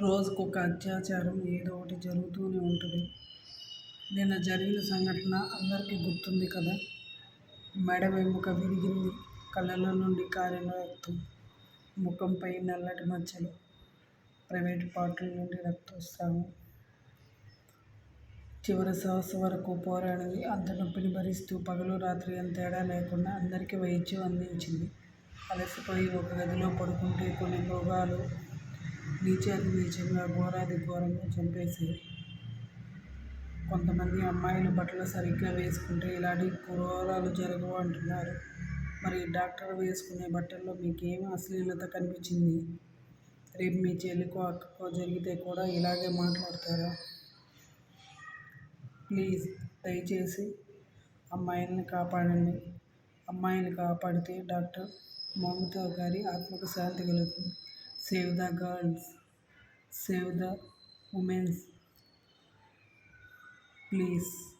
రోజుకు ఒక అత్యాచారం ఏదో ఒకటి జరుగుతూనే ఉంటుంది. నిన్న జరిగిన సంఘటన అందరికీ గుర్తుంది కదా? మెడ వెముక విరిగింది కళ్ళలో నుండి కారిన రక్తం ముఖంపై నల్లటి మచ్చలు ప్రైవేట్ పార్టీల నుండి రక్తస్రావం చివరి శ్వాస వరకు పోరాడింది అంత నొప్పిని భరిస్తూ పగలు రాత్రి అంత తేడా లేకుండా అందరికీ వైద్యం అందించింది. అలసిపోయి ఒక గదిలో పడుకుంటే కొన్ని రోగాలు నీచాతి నీచంగా ఘోరాది ఘోరంగా చంపేసి కొంతమంది అమ్మాయిలు బట్టలు సరిగ్గా వేసుకుంటే ఇలాంటి క్రూరాలు జరగవు అంటున్నారు. మరి డాక్టర్ వేసుకునే బట్టల్లో మీకేం అశ్లీలత కనిపించింది? రేపు మీ చెల్లికో అక్కకో జరిగితే కూడా ఇలాగే మాట్లాడతారా? ప్లీజ్ దయచేసి అమ్మాయిల్ని కాపాడండి. అమ్మాయిని కాపాడితే డాక్టర్ మమతా గారి ఆత్మకు శాంతి కలుగుతుంది. Save the girls, save the women, please.